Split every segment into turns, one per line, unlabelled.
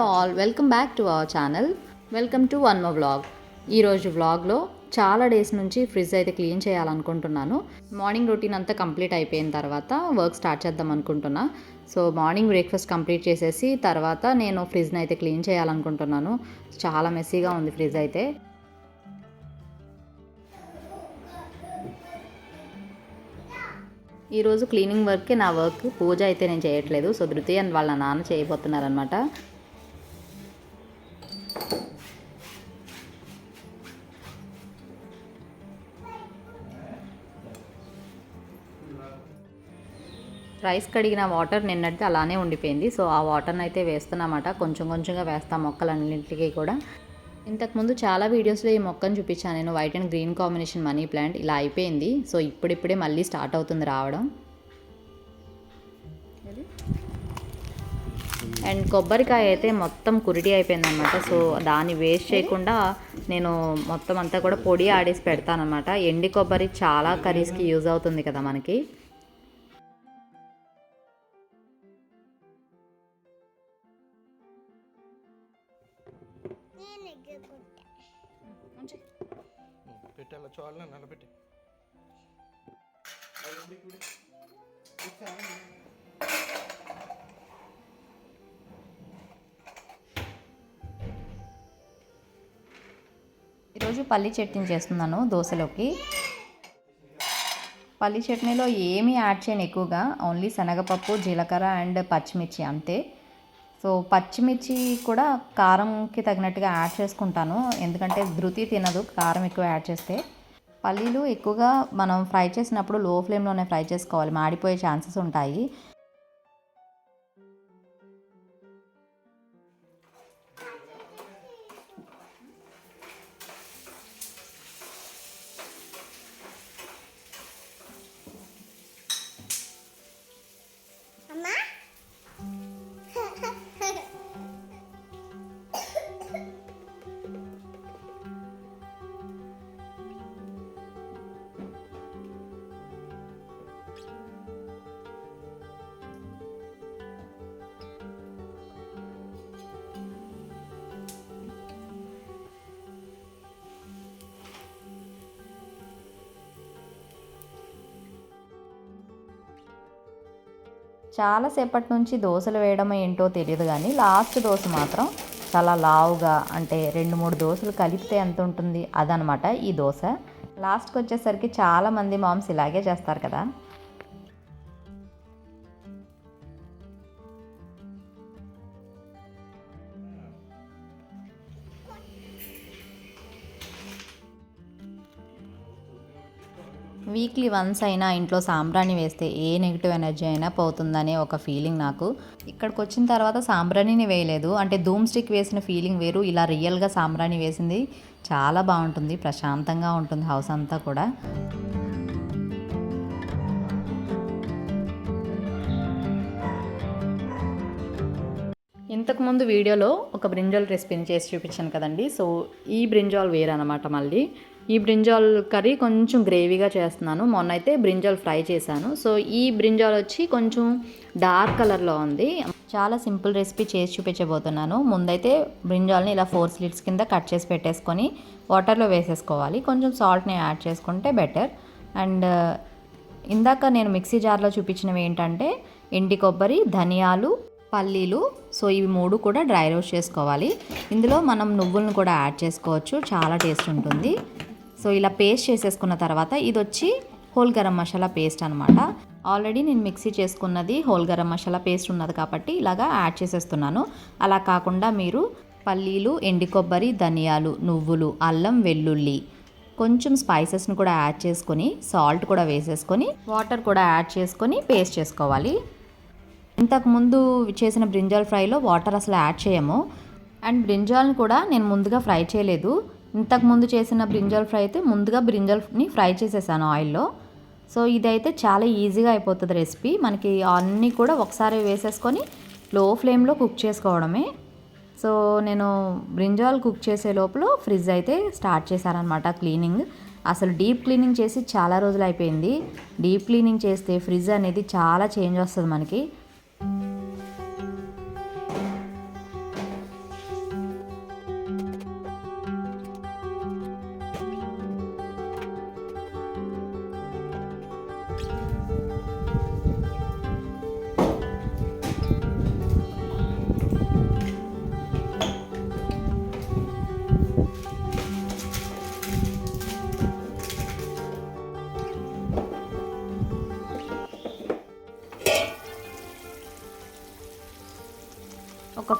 Hello all welcome back to our channel welcome to one mo vlog ఈరోజు వ్లాగ్లో చాలా days నుంచి fridge అయితే క్లీన్ చేయాలనుకుంటున్నాను. మార్నింగ్ రొటీన్ అంతా కంప్లీట్ అయిపోయిన తర్వాత వర్క్ స్టార్ట్ చేద్దాం అనుకుంటున్నా. సో మార్నింగ్ బ్రేక్ఫాస్ట్ కంప్లీట్ చేసేసి తర్వాత నేను ఫ్రిడ్జ్ని అయితే క్లీన్ చేయాలనుకుంటున్నాను. చాలా మెస్సీగా ఉంది ఫ్రిడ్జ్ అయితే. ఈరోజు క్లీనింగ్ వర్క్కి నా వర్క్ పూజ అయితే నేను చేయట్లేదు. సో ధృతి అండ్ వాళ్ళ నాన్న చేయబోతున్నారనమాట రైస్ కడిగిన వాటర్ నిన్నటిది అలానే ఉండిపోయింది. సో ఆ వాటర్ని అయితే వేస్తున్నమాట. కొంచెం కొంచెంగా వేస్తాం మొక్కలన్నింటికి కూడా. ఇంతకుముందు చాలా వీడియోస్లో ఈ మొక్కను చూపించాను. నేను white and green combination money plant ఇలా అయిపోయింది. సో ఇప్పుడిప్పుడే మళ్ళీ స్టార్ట్ అవుతుంది రావడం. అండ్ కొబ్బరికాయ అయితే మొత్తం కురిటి అయిపోయిందనమాట సో దాన్ని వేస్ట్ చేయకుండా నేను మొత్తం అంతా కూడా పొడి ఆడేసి పెడతానమాట ఎండి కొబ్బరి చాలా కర్రీస్కి యూజ్ అవుతుంది కదా మనకి.
నేను ఎగ్గుకుంటా
ఈరోజు పల్లి చట్నీ చేస్తున్నాను దోశలోకి. పల్లి చట్నీలో ఏమీ యాడ్ చేయను ఎక్కువగా. ఓన్లీ శనగపప్పు జీలకర్ర అండ్ పచ్చిమిర్చి అంతే. సో పచ్చిమిర్చి కూడా కారంకి తగినట్టుగా యాడ్ చేసుకుంటాను. ఎందుకంటే ధృతి తినదు కారం ఎక్కువ యాడ్ చేస్తే. పల్లీలు ఎక్కువగా మనం ఫ్రై చేసినప్పుడు లో ఫ్లేమ్లోనే ఫ్రై చేసుకోవాలి. మాడిపోయే ఛాన్సెస్ ఉంటాయి. చాలాసేపటి నుంచి దోశలు వేయడం ఏంటో తెలియదు కానీ లాస్ట్ దోశ మాత్రం చాలా లావుగా అంటే రెండు మూడు దోశలు కలిపితే ఎంత ఉంటుంది అదనమాట ఈ దోశ. లాస్ట్కి వచ్చేసరికి చాలా మంది మామ్స్ ఇలాగే చేస్తారు కదా. వీక్లీ వన్స్ అయినా ఇంట్లో సాంబ్రాణి వేస్తే ఏ నెగిటివ్ ఎనర్జీ అయినా పోతుందనే ఒక ఫీలింగ్ నాకు. ఇక్కడికి వచ్చిన తర్వాత సాంబ్రాణిని వేయలేదు. అంటే ధూమ్ స్టిక్ వేసిన ఫీలింగ్ వేరు. ఇలా రియల్గా సాంబ్రాణి వేసింది చాలా బాగుంటుంది. ప్రశాంతంగా ఉంటుంది హౌస్ అంతా కూడా. ఇంతకుముందు వీడియోలో ఒక బ్రింజాల్ రెసిపీని చేసి చూపించాను కదండి. సో ఈ బ్రింజాల్ వేరనమాట మళ్ళీ. ఈ బ్రింజాల్ కర్రీ కొంచెం గ్రేవీగా చేస్తున్నాను. మొన్న అయితే బ్రింజాల్ ఫ్రై చేశాను. సో ఈ బ్రింజాల్ వచ్చి కొంచెం డార్క్ కలర్లో ఉంది. చాలా సింపుల్ రెసిపీ చేసి చూపించబోతున్నాను. ముందైతే బ్రింజాల్ని ఇలా ఫోర్ స్లిట్స్ కింద కట్ చేసి పెట్టేసుకొని వాటర్లో వేసేసుకోవాలి. కొంచెం సాల్ట్ని యాడ్ చేసుకుంటే బెటర్. అండ్ ఇందాక నేను మిక్సీ జార్లో చూపించినవి ఏంటంటే ఎండి కొబ్బరి ధనియాలు పల్లీలు. సో ఇవి మూడు కూడా డ్రై రోస్ట్ చేసుకోవాలి. ఇందులో మనం నువ్వులను కూడా యాడ్ చేసుకోవచ్చు. చాలా టేస్ట్ ఉంటుంది. సో ఇలా పేస్ట్ చేసేసుకున్న తర్వాత ఇది వచ్చి హోల్ గరం మసాలా పేస్ట్ అనమాట ఆల్రెడీ నేను మిక్సీ చేసుకున్నది హోల్ గరం మసాలా పేస్ట్ ఉన్నది కాబట్టి ఇలాగా యాడ్ చేసేస్తున్నాను. అలా కాకుండా మీరు పల్లీలు ఎండి కొబ్బరి ధనియాలు నువ్వులు అల్లం వెల్లుల్లి కొంచెం స్పైసెస్ని కూడా యాడ్ చేసుకొని సాల్ట్ కూడా వేసేసుకొని వాటర్ కూడా యాడ్ చేసుకొని పేస్ట్ చేసుకోవాలి. ఇంతకుముందు చేసిన బ్రింజాల్ ఫ్రైలో వాటర్ అసలు యాడ్ చేయము. అండ్ బ్రింజాల్ని కూడా నేను ముందుగా ఫ్రై చేయలేదు. ఇంతకుముందు చేసిన బ్రింజాల్ ఫ్రై అయితే ముందుగా బ్రింజాల్ని ఫ్రై చేసేసాను ఆయిల్లో. సో ఇదైతే చాలా ఈజీగా అయిపోతుంది రెసిపీ. మనకి అన్నీ కూడా ఒకసారి వేసేసుకొని లో ఫ్లేమ్లో కుక్ చేసుకోవడమే. సో నేను బ్రింజాల్ కుక్ చేసే లోపల ఫ్రిడ్జ్ అయితే స్టార్ట్ చేశారనమాట క్లీనింగ్. అసలు డీప్ క్లీనింగ్ చేసి చాలా రోజులు అయిపోయింది. డీప్ క్లీనింగ్ చేస్తే ఫ్రిడ్జ్ అనేది చాలా చేంజ్ వస్తుంది మనకి.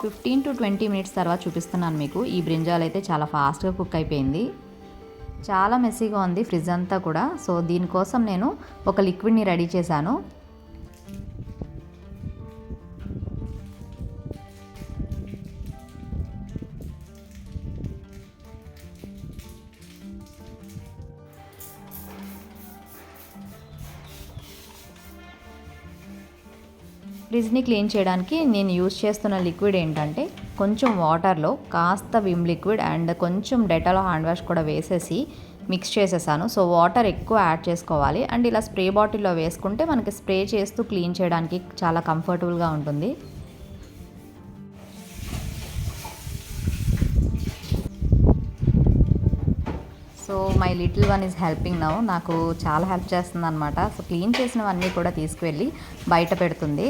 ఫిఫ్టీన్ టు ట్వంటీ మినిట్స్ తర్వాత చూపిస్తున్నాను మీకు. ఈ బ్రింజాల్ అయితే చాలా ఫాస్ట్గా కుక్ అయిపోయింది. చాలా మెస్సీగా ఉంది ఫ్రిడ్జ్ అంతా కూడా. సో దీనికోసం నేను ఒక లిక్విడ్ని రెడీ చేశాను. ఫ్రిడ్జ్ని క్లీన్ చేయడానికి నేను యూజ్ చేస్తున్న లిక్విడ్ ఏంటంటే కొంచెం వాటర్లో కాస్త విమ్ లిక్విడ్ అండ్ కొంచెం డెటాల్ హ్యాండ్ వాష్ కూడా వేసేసి మిక్స్ చేసేసాను. సో వాటర్ ఎక్కువ యాడ్ చేసుకోవాలి. అండ్ ఇలా స్ప్రే బాటిల్లో వేసుకుంటే మనకి స్ప్రే చేస్తూ క్లీన్ చేయడానికి చాలా కంఫర్టబుల్గా ఉంటుంది. So my little one is helping now. నాకు చాలా హెల్ప్ చేస్తుంది అనమాట సో క్లీన్ చేసినవన్నీ కూడా తీసుకువెళ్ళి బయట పెడుతుంది.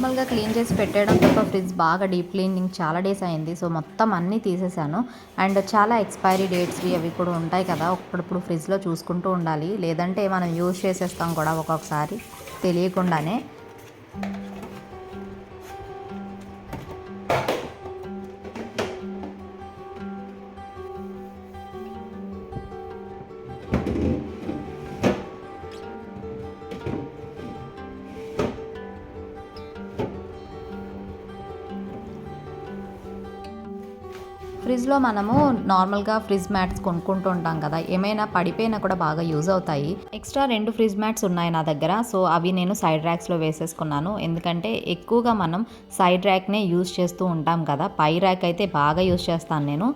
నార్మల్గా క్లీన్ చేసి పెట్టడం తప్ప ఫ్రిడ్జ్ బాగా డీప్ క్లీనింగ్ చాలా డేస్ అయింది. సో మొత్తం అన్నీ తీసేసాను. అండ్ చాలా ఎక్స్పైరీ డేట్స్వి అవి కూడా ఉంటాయి కదా అప్పుడప్పుడు ఫ్రిడ్జ్లో చూసుకుంటూ ఉండాలి. లేదంటే మనం యూజ్ చేసేస్తాం కూడా ఒక్కొక్కసారి తెలియకుండానే. ఫ్రిడ్జ్లో మనము నార్మల్గా ఫ్రిడ్జ్ మ్యాట్స్ కొనుక్కుంటూ ఉంటాం కదా ఏమైనా పడిపోయినా కూడా బాగా యూజ్ అవుతాయి. ఎక్స్ట్రా రెండు ఫ్రిడ్జ్ మ్యాట్స్ ఉన్నాయి నా దగ్గర సో అవి నేను సైడ్ ర్యాక్స్లో వేసేసుకున్నాను. ఎందుకంటే ఎక్కువగా మనం సైడ్ ర్యాక్నే యూజ్ చేస్తూ ఉంటాం కదా పై ర్యాక్ అయితే బాగా యూజ్ చేస్తాను నేను.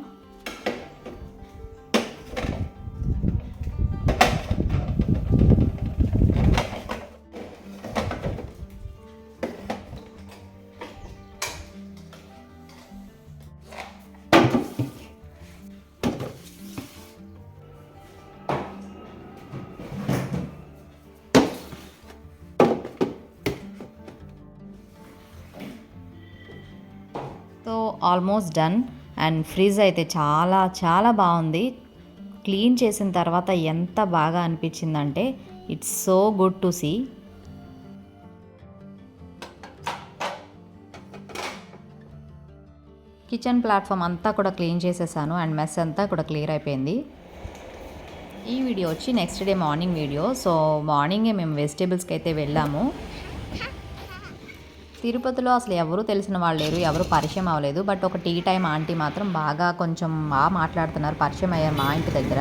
Almost done. అండ్ ఫ్రిజ్ అయితే చాలా చాలా బాగుంది. క్లీన్ చేసిన తర్వాత ఎంత బాగా అనిపించిందంటే it's so good to see kitchen platform అంతా కూడా క్లీన్ చేసేసాను. అండ్ మెస్ అంతా కూడా క్లియర్ అయిపోయింది. ఈ వీడియో వచ్చి next day morning video so మార్నింగే మేము వెజిటేబుల్స్కి అయితే వెళ్ళాము. తిరుపతిలో అసలు ఎవరు తెలిసిన వాళ్ళు లేరు ఎవరు పరిచయం అవ్వలేదు. బట్ ఒక టీ టైం ఆంటీ మాత్రం బాగా కొంచెం బాగా మాట్లాడుతున్నారు పరిచయం అయ్యారు మా ఇంటి దగ్గర.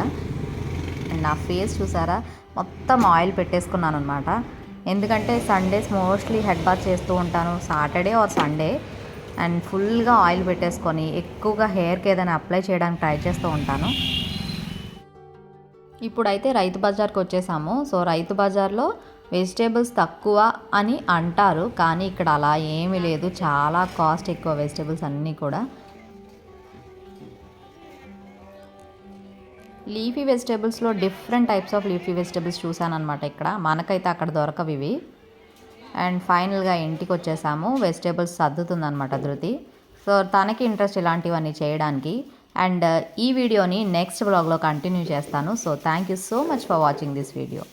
అండ్ నా ఫేస్ చూసారా? మొత్తం ఆయిల్ పెట్టేసుకున్నాను అనమాట ఎందుకంటే సండేస్ మోస్ట్లీ హెడ్ బాత్ చేస్తూ ఉంటాను సాటర్డే ఆర్ సండే. అండ్ ఫుల్గా ఆయిల్ పెట్టేసుకొని ఎక్కువగా హెయిర్కి ఏదైనా అప్లై చేయడానికి ట్రై చేస్తూ ఉంటాను. ఇప్పుడైతే రైతు బజార్కి వచ్చేసాము. సో రైతు బజార్లో వెజిటేబుల్స్ తక్కువ అని అంటారు కానీ ఇక్కడ అలా ఏమీ లేదు. చాలా కాస్ట్ ఎక్కువ వెజిటేబుల్స్ అన్నీ కూడా. Leafy వెజిటేబుల్స్లో different types of leafy vegetables చూసాను అనమాట ఇక్కడ. మనకైతే అక్కడ దొరకవు ఇవి. అండ్ ఫైనల్గా ఇంటికి వచ్చేసాము. వెజిటేబుల్స్ సర్దుతుందనమాట ధృతి. సో తనకి ఇంట్రెస్ట్ ఇలాంటివన్నీ చేయడానికి. అండ్ ఈ వీడియోని నెక్స్ట్ బ్లాగ్లో కంటిన్యూ చేస్తాను. So thank you so much for watching this video.